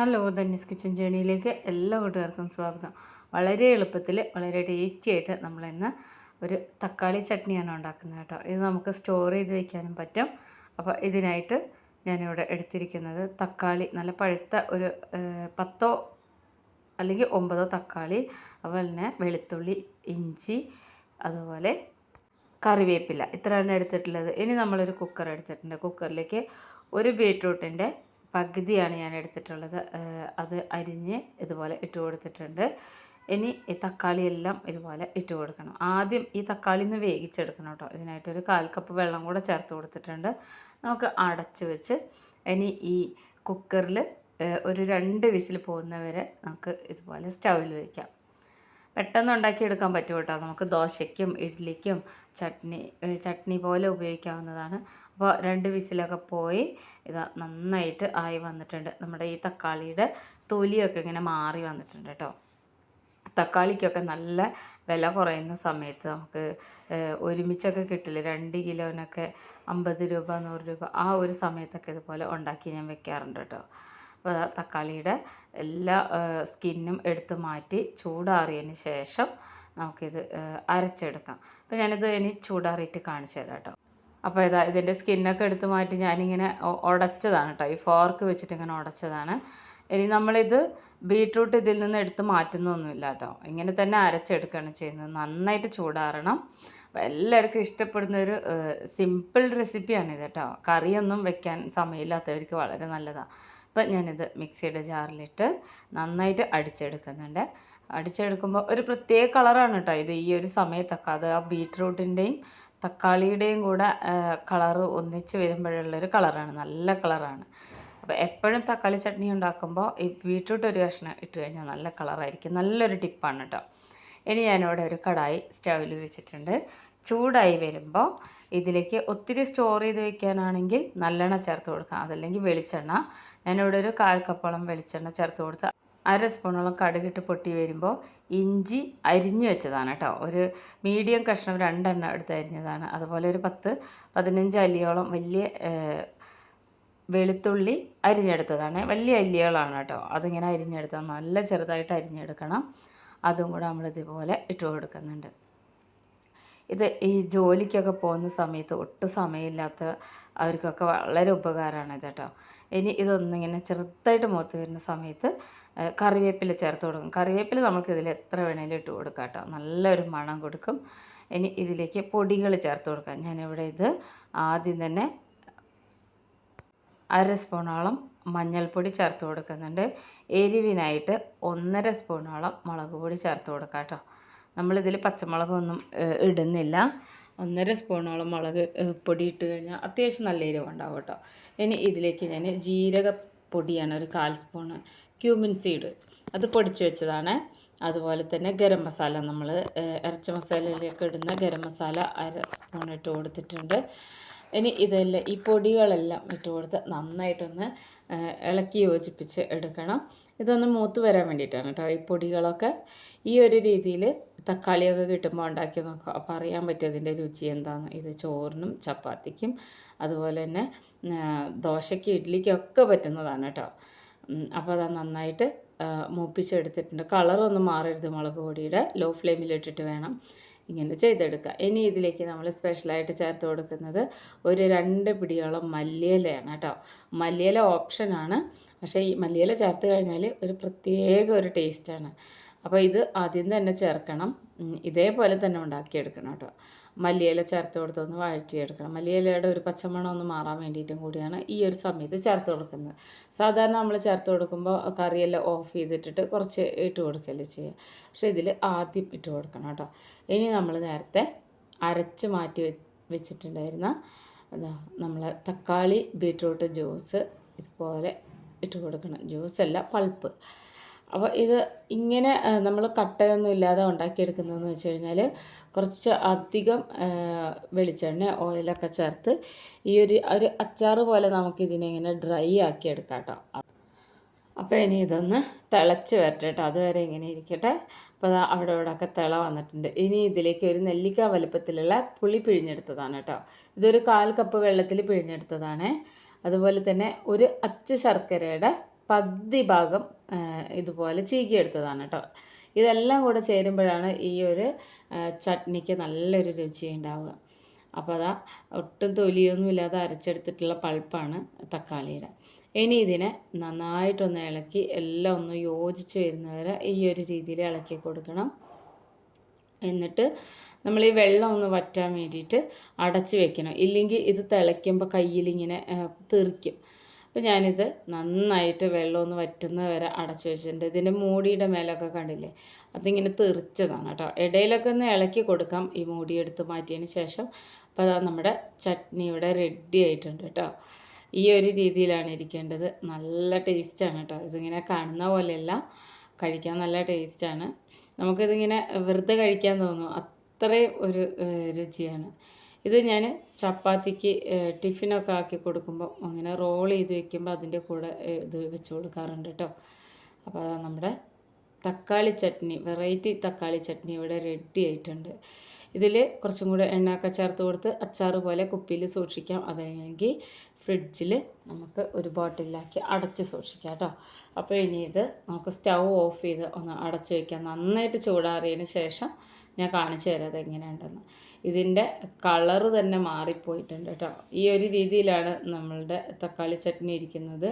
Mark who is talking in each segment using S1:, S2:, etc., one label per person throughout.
S1: Hello ധന്യസ് kitchen ജേണിയിലേക്ക് എല്ലാ കൂട്ടുകാർക്കും സ്വാഗതം. വളരെ എളുപ്പത്തിൽ വളരെ ടേസ്റ്റി ആയിട്ട് നമ്മൾ ഇന്ന് ഒരു തക്കാളി ചട്നിയാണ് ഉണ്ടാക്കുന്നത് കേട്ടോ. ഇത് നമുക്ക് സ്റ്റോർ ചെയ്ത് വയ്ക്കാനും പറ്റും. അപ്പോൾ ഇതിനായിട്ട് ഞാനിവിടെ എടുത്തിരിക്കുന്നത് തക്കാളി നല്ല പഴുത്ത ഒരു പത്തോ അല്ലെങ്കിൽ ഒമ്പതോ തക്കാളി അതുപോലെ തന്നെ വെളുത്തുള്ളി ഇഞ്ചി അതുപോലെ കറിവേപ്പില. ഇത്രയാണ് എടുത്തിട്ടുള്ളത്. ഇനി നമ്മളൊരു കുക്കർ എടുത്തിട്ടുണ്ട്. കുക്കറിലേക്ക് ഒരു ബീട്രൂട്ടിന്റെ പകുതിയാണ് ഞാൻ എടുത്തിട്ടുള്ളത്. അത് അരിഞ്ഞ് ഇതുപോലെ ഇട്ട് കൊടുത്തിട്ടുണ്ട്. ഇനി ഈ തക്കാളി എല്ലാം ഇതുപോലെ ഇട്ട് കൊടുക്കണം. ആദ്യം ഈ തക്കാളി ഒന്ന് വേവിച്ചെടുക്കണം കേട്ടോ. ഇതിനായിട്ടൊരു കാൽ കപ്പ് വെള്ളം കൂടെ ചേർത്ത് കൊടുത്തിട്ടുണ്ട്. നമുക്ക് അടച്ച് വെച്ച് ഇനി ഈ കുക്കറിൽ ഒരു രണ്ട് വിസിൽ പോകുന്നവരെ നമുക്ക് ഇതുപോലെ സ്റ്റൗവിൽ വയ്ക്കാം പെട്ടെന്ന് ഉണ്ടാക്കിയെടുക്കാൻ പറ്റും കേട്ടോ. നമുക്ക് ദോശയ്ക്കും ഇഡ്ഡലിക്കും ചട്നി ചട്നി പോലെ ഉപയോഗിക്കാവുന്നതാണ്. അപ്പോൾ രണ്ട് വിസിലൊക്കെ പോയി ഇത് നന്നായിട്ട് ആയി വന്നിട്ടുണ്ട്. നമ്മുടെ ഈ തക്കാളിയുടെ തൊലിയൊക്കെ ഇങ്ങനെ മാറി വന്നിട്ടുണ്ട് കേട്ടോ. തക്കാളിക്കൊക്കെ നല്ല വില കുറയുന്ന സമയത്ത് നമുക്ക് ഒരുമിച്ചൊക്കെ കിട്ടില്ല? രണ്ട് കിലോനൊക്കെ അമ്പത് രൂപ നൂറ് രൂപ ആ ഒരു സമയത്തൊക്കെ ഇതുപോലെ ഉണ്ടാക്കി ഞാൻ വെക്കാറുണ്ട് കേട്ടോ. അപ്പോൾ തക്കാളിയുടെ എല്ലാ സ്കിന്നും എടുത്ത് മാറ്റി ചൂടാറിയതിന് ശേഷം നമുക്കിത് അരച്ചെടുക്കാം. അപ്പോൾ ഞാനിത് ഇനി ചൂടാറിയിട്ട് കാണിച്ചു തരാം കേട്ടോ അപ്പോൾ ഇതാ ഇതിന്റെ സ്കിന്നൊക്കെ എടുത്ത് മാറ്റി ഞാനിങ്ങനെ ഉടച്ചതാണ് കേട്ടോ ഈ ഫോർക്ക് വെച്ചിട്ട് ഇങ്ങനെ ഉടച്ചതാണ് ഇനി നമ്മളിത് ബീട്രൂട്ട് ഇതിൽ നിന്ന് എടുത്ത് മാറ്റുന്നൊന്നുമില്ല കേട്ടോ ഇങ്ങനെ തന്നെ അരച്ചെടുക്കുകയാണ് ചെയ്യുന്നത്. നന്നായിട്ട് ചൂടാറണം. അപ്പോൾ എല്ലാവർക്കും ഇഷ്ടപ്പെടുന്ന ഒരു സിമ്പിൾ റെസിപ്പിയാണിത് കേട്ടോ കറിയൊന്നും വെക്കാൻ സമയമില്ലാത്തവർക്ക് വളരെ നല്ലതാണ് അപ്പം ഞാനിത് മിക്സിയുടെ ജാറിലിട്ട് നന്നായിട്ട് അടിച്ചെടുക്കുന്നുണ്ട്. അടിച്ചെടുക്കുമ്പോൾ ഒരു പ്രത്യേക കളറാണ് കേട്ടോ ഇത് ഈ ഒരു സമയത്തൊക്കെ. അത് ആ ബീട്രൂട്ടിന്റെയും തക്കാളിയുടെയും കൂടെ കളറ് ഒന്നിച്ച് വരുമ്പോഴുള്ളൊരു കളറാണ്. നല്ല കളറാണ്. അപ്പോൾ എപ്പോഴും തക്കാളി ചട്നി ഉണ്ടാക്കുമ്പോൾ ഈ ബീട്രൂട്ട് ഒരു കഷ്ണം ഇട്ട് കഴിഞ്ഞാൽ നല്ല കളറായിരിക്കും. നല്ലൊരു ടിപ്പാണ് കേട്ടോ. ഇനി ഞാനിവിടെ ഒരു കടായി സ്റ്റൗവിൽ വെച്ചിട്ടുണ്ട്. ചൂടായി വരുമ്പോൾ ഇതിലേക്ക് ഒത്തിരി സ്റ്റോർ ചെയ്ത് വെക്കാനാണെങ്കിൽ നല്ലെണ്ണ ചേർത്ത് കൊടുക്കാം. അതല്ലെങ്കിൽ വെളിച്ചെണ്ണ. ഞാനിവിടെ ഒരു കാൽ കപ്പോളം വെളിച്ചെണ്ണ ചേർത്ത് കൊടുത്ത് അര സ്പൂണോളം കടുകിട്ട് പൊട്ടി വരുമ്പോൾ ഇഞ്ചി അരിഞ്ഞു വെച്ചതാണ് കേട്ടോ. ഒരു മീഡിയം കഷ്ണം രണ്ടെണ്ണം എടുത്ത് അരിഞ്ഞതാണ്. അതുപോലെ ഒരു പത്ത് പതിനഞ്ച് അല്ലിയോളം വലിയ വെളുത്തുള്ളി അരിഞ്ഞെടുത്തതാണ്. വലിയ അല്ലികളാണ് കേട്ടോ. അതിങ്ങനെ അരിഞ്ഞെടുത്താൽ നല്ല ചെറുതായിട്ട് അരിഞ്ഞെടുക്കണം. അതും കൂടെ നമ്മൾ ഇതുപോലെ ഇട്ട് കൊടുക്കുന്നുണ്ട്. ഇത് ഈ ജോലിക്കൊക്കെ പോകുന്ന സമയത്ത് ഒട്ടും സമയമില്ലാത്ത അവർക്കൊക്കെ വളരെ ഉപകാരമാണ് ഇത് കേട്ടോ. ഇനി ഇതൊന്നിങ്ങനെ ചെറുതായിട്ട് മൂത്ത് വരുന്ന സമയത്ത് കറിവേപ്പില ചേർത്ത് കൊടുക്കും. കറിവേപ്പില നമുക്ക് ഇതിൽ എത്ര വേണേലും ഇട്ട് കൊടുക്കാം കേട്ടോ. നല്ലൊരു മണം കൊടുക്കും. ഇനി ഇതിലേക്ക് പൊടികൾ ചേർത്ത് കൊടുക്കാം. ഞാനിവിടെ ഇത് ആദ്യം തന്നെ അര സ്പൂണോളം മഞ്ഞൾപ്പൊടി ചേർത്ത് കൊടുക്കുന്നുണ്ട്. എരിവിനായിട്ട് ഒന്നര സ്പൂണോളം മുളക് പൊടി ചേർത്ത് കൊടുക്കാം കേട്ടോ. നമ്മളിതിൽ പച്ചമുളകൊന്നും ഇടുന്നില്ല. ഒന്നര സ്പൂണോളം മുളക് പൊടി ഇട്ട് കഴിഞ്ഞാൽ അത്യാവശ്യം നല്ല എരിവുണ്ടാവും കേട്ടോ ഇനി ഇതിലേക്ക് ഞാൻ ജീരകപ്പൊടിയാണ് ഒരു കാൽ സ്പൂണ് ക്യൂമിൻ സീഡ്. അത് പൊടിച്ച് വെച്ചതാണ്. അതുപോലെ തന്നെ ഗരം മസാല നമ്മൾ ഇറച്ചി മസാലയിലേക്ക് ഇടുന്ന ഗരം മസാല അര സ്പൂൺ ഇട്ട് കൊടുത്തിട്ടുണ്ട്. ഇനി ഇതെല്ലാം ഈ പൊടികളെല്ലാം ഇട്ട് കൊടുത്ത് നന്നായിട്ടൊന്ന് ഇളക്കി യോജിപ്പിച്ച് എടുക്കണം. ഇതൊന്ന് മൂത്ത് വരാൻ വേണ്ടിയിട്ടാണ് കേട്ടോ ഈ പൊടികളൊക്കെ. ഈ ഒരു രീതിയിൽ തക്കാളിയൊക്കെ കിട്ടുമ്പോൾ ഉണ്ടാക്കി നോക്കാം അപ്പോൾ അറിയാൻ പറ്റും ഇതിന്റെ രുചി എന്താണ് ഇത് ചോറിനും ചപ്പാത്തിക്കും അതുപോലെ തന്നെ ദോശയ്ക്ക് ഇഡ്ഡലിക്കും പറ്റുന്നതാണ് കേട്ടോ. അപ്പോൾ അത് നന്നായിട്ട് മൂപ്പിച്ചെടുത്തിട്ടുണ്ട്. കളറൊന്നും മാറരുത് മുളക് പൊടിയുടെ. ലോ ഫ്ലെയിമിലിട്ടിട്ട് വേണം ഇങ്ങനെ ചെയ്തെടുക്കുക ഇനി ഇതിലേക്ക് നമ്മൾ സ്പെഷ്യലായിട്ട് ചേർത്ത് കൊടുക്കുന്നത് ഒരു രണ്ട് പിടിയോളം മല്ലിയിലയാണ് കേട്ടോ. മല്ലിയില ഓപ്ഷനാണ് പക്ഷേ ഈ മല്ലിയില ചേർത്ത് കഴിഞ്ഞാൽ ഒരു പ്രത്യേക ഒരു ടേസ്റ്റാണ് അപ്പോൾ ഇത് ആദ്യം തന്നെ ചേർക്കണം. ഇതേപോലെ തന്നെ ഉണ്ടാക്കിയെടുക്കണം കേട്ടോ. മല്ലിയില ചേർത്ത് കൊടുത്തൊന്ന് വഴറ്റിയെടുക്കണം. മല്ലിയിലയുടെ ഒരു പച്ചമണം ഒന്ന് മാറാൻ വേണ്ടിയിട്ടും കൂടിയാണ് ഈ ഒരു സമയത്ത് ചേർത്ത് കൊടുക്കുന്നത്. സാധാരണ നമ്മൾ ചേർത്ത് കൊടുക്കുമ്പോൾ കറിയെല്ലാം ഓഫ് ചെയ്തിട്ടിട്ട് കുറച്ച് ഇട്ട് കൊടുക്കുകയല്ലേ ചെയ്യുക. പക്ഷേ ഇതിൽ ആദ്യം ഇട്ട് കൊടുക്കണം കേട്ടോ. ഇനി നമ്മൾ നേരത്തെ അരച്ച് മാറ്റി വെച്ചിട്ടുണ്ടായിരുന്ന അതാ നമ്മളെ തക്കാളി ബീട്രൂട്ട് ജ്യൂസ് ഇതുപോലെ ഇട്ട് കൊടുക്കണം. ജ്യൂസ് അല്ല പൾപ്പ്. അപ്പോൾ ഇത് ഇങ്ങനെ നമ്മൾ കട്ടയൊന്നും ഇല്ലാതെ ഉണ്ടാക്കിയെടുക്കുന്നതെന്ന് വെച്ച് കഴിഞ്ഞാൽ കുറച്ച് അധികം വെളിച്ചെണ്ണ ഓയിലൊക്കെ ചേർത്ത് ഈ ഒരു ഒരു അച്ചാറ് പോലെ നമുക്കിതിനെ ഇങ്ങനെ ഡ്രൈ ആക്കി എടുക്കാം കേട്ടോ അപ്പോൾ ഇനി ഇതൊന്ന് തിളച്ച് വരട്ടെ കേട്ടോ അതുവരെ ഇങ്ങനെ ഇരിക്കട്ടെ. അപ്പോൾ അവിടെ ഇവിടെ ഒക്കെ തിള വന്നിട്ടുണ്ട്. ഇനി ഇതിലേക്ക് ഒരു നെല്ലിക്ക വലുപ്പത്തിലുള്ള പുളി പിഴിഞ്ഞെടുത്തതാണ് കേട്ടോ. ഇതൊരു കാൽ കപ്പ് വെള്ളത്തിൽ പിഴിഞ്ഞെടുത്തതാണ്. അതുപോലെ തന്നെ ഒരു അച്ച് ശർക്കരയുടെ പകുതി ഭാഗം ഇതുപോലെ ചീകിയെടുത്തതാണ് കേട്ടോ ഇതെല്ലാം കൂടെ ചേരുമ്പോഴാണ് ഈ ഒരു ചട്നിക്ക് നല്ലൊരു രുചി ഉണ്ടാവുക. അപ്പോൾ അതാ ഒട്ടും തൊലിയൊന്നും ഇല്ലാതെ അരച്ചെടുത്തിട്ടുള്ള പൾപ്പാണ് തക്കാളിയുടെ. ഇനി ഇതിനെ നന്നായിട്ടൊന്ന് ഇളക്കി എല്ലാം ഒന്ന് യോജിച്ച് വരുന്നവരെ ഈ ഒരു രീതിയിൽ ഇളക്കി കൊടുക്കണം. എന്നിട്ട് നമ്മൾ ഈ വെള്ളം ഒന്ന് വറ്റാൻ വേണ്ടിയിട്ട് അടച്ചു വെക്കണം. ഇല്ലെങ്കിൽ ഇത് തിളയ്ക്കുമ്പോൾ കയ്യിലിങ്ങനെ തെറിക്കും. അപ്പോൾ ഞാനിത് നന്നായിട്ട് വെള്ളമൊന്ന് വറ്റുന്ന വരെ അടച്ചു വെച്ചിട്ടുണ്ട്. ഇതിന്റെ മൂടിയുടെ മേലൊക്കെ കണ്ടില്ലേ? അതിങ്ങനെ തെറിച്ചതാണ് കേട്ടോ. ഇടയിലൊക്കെ ഒന്ന് ഇളക്കി കൊടുക്കാം. ഈ മൂടി എടുത്ത് മാറ്റിയതിന് ശേഷം അപ്പോൾ അതാ നമ്മുടെ ചട്നി ഇവിടെ റെഡി ആയിട്ടുണ്ട് കേട്ടോ. ഈ ഒരു രീതിയിലാണ് ഇരിക്കേണ്ടത്. നല്ല ടേസ്റ്റാണ് കേട്ടോ. ഇതിങ്ങനെ കാണുന്ന പോലെയല്ല. കഴിക്കാൻ നല്ല ടേസ്റ്റാണ് നമുക്കിതിങ്ങനെ വെറുതെ കഴിക്കാൻ തോന്നും. അത്രയും ഒരു രുചിയാണ്. ഇത് ഞാൻ ചപ്പാത്തിക്ക് ടിഫിനൊക്കെ ആക്കി കൊടുക്കുമ്പോൾ അങ്ങനെ റോൾ ചെയ്ത് വെക്കുമ്പോൾ അതിന്റെ കൂടെ ഇത് വെച്ച് കൊടുക്കാറുണ്ട് കേട്ടോ അപ്പോൾ അതാ നമ്മുടെ തക്കാളി ചട്നി വെറൈറ്റി തക്കാളി ചട്നി ഇവിടെ റെഡി ആയിട്ടുണ്ട്. ഇതിൽ കുറച്ചും കൂടെ എണ്ണയൊക്കെ ചേർത്ത് കൊടുത്ത് അച്ചാർ പോലെ കുപ്പിയിൽ സൂക്ഷിക്കാം. അതല്ലെങ്കിൽ ഫ്രിഡ്ജിൽ നമുക്ക് ഒരു ബോട്ടിലാക്കി അടച്ച് സൂക്ഷിക്കാം കേട്ടോ അപ്പോൾ ഇനി ഇത് നമുക്ക് സ്റ്റൗ ഓഫ് ചെയ്ത് ഒന്ന് അടച്ച് വയ്ക്കാം നന്നായിട്ട് ചൂടാറിയതിന് ശേഷം ഞാൻ കാണിച്ചു തരാം അതെങ്ങനെയുണ്ടെന്ന് ഇതിന്റെ കളറ് തന്നെ മാറിപ്പോയിട്ടുണ്ട് കേട്ടോ. ഈ ഒരു രീതിയിലാണ് നമ്മളുടെ തക്കാളി ചട്നി ഇരിക്കുന്നത്.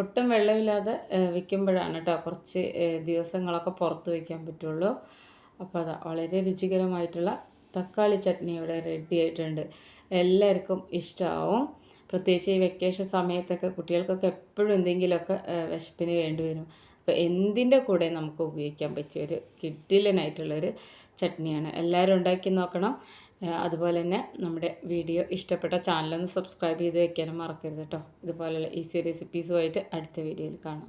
S1: ഒട്ടും വെള്ളമില്ലാതെ വെക്കുമ്പോഴാണ് കേട്ടോ കുറച്ച് ദിവസങ്ങളൊക്കെ പുറത്ത് വയ്ക്കാൻ പറ്റുള്ളൂ. അപ്പോൾ അതാ വളരെ രുചികരമായിട്ടുള്ള തക്കാളി ചട്നി ഇവിടെ റെഡി ആയിട്ടുണ്ട്. എല്ലാവർക്കും ഇഷ്ടമാവും പ്രത്യേകിച്ച് ഈ വെക്കേഷൻ സമയത്തൊക്കെ കുട്ടികൾക്കൊക്കെ എപ്പോഴും എന്തെങ്കിലുമൊക്കെ വിശപ്പിന് വേണ്ടി വരും. അപ്പോൾ എന്തിന്റെ കൂടെ നമുക്ക് ഉപയോഗിക്കാൻ പറ്റിയ ഒരു കിഡിലനായിട്ടുള്ളൊരു ചട്നിയാണ്. എല്ലാവരും ഉണ്ടാക്കി നോക്കണം. അതുപോലെ തന്നെ നമ്മുടെ വീഡിയോ ഇഷ്ടപ്പെട്ട ചാനലൊന്ന് സബ്സ്ക്രൈബ് ചെയ്ത് വെക്കാനും മറക്കരുത് കേട്ടോ ഇതുപോലെയുള്ള ഈസി റെസിപ്പീസുമായിട്ട് അടുത്ത വീഡിയോയിൽ കാണാം.